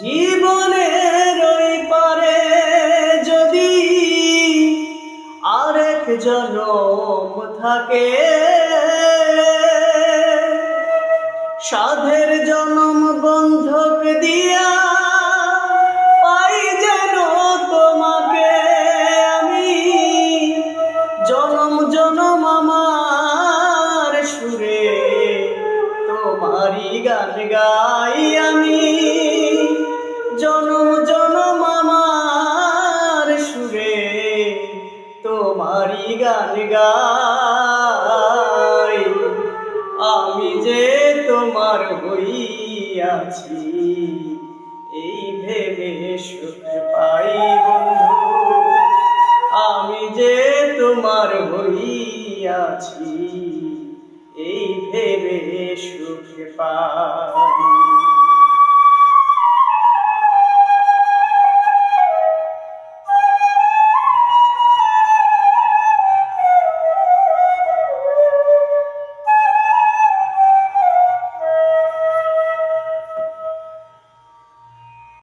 জীবনের ওই পারে যদি আরেক জনম থাকে। সাধের জনম বন্ধক দিয়া পাই যেন তোমাকে আমি। জনম জনম আমার সুরে তোমারই গান গাই আমি। তোমারই গান গাই। আমি যে তোমার হইয়াছি, এই ভেবে সুখ পাই বন্ধু। আমি যে তোমার হইয়াছি, এই ভেবে সুখ পাই।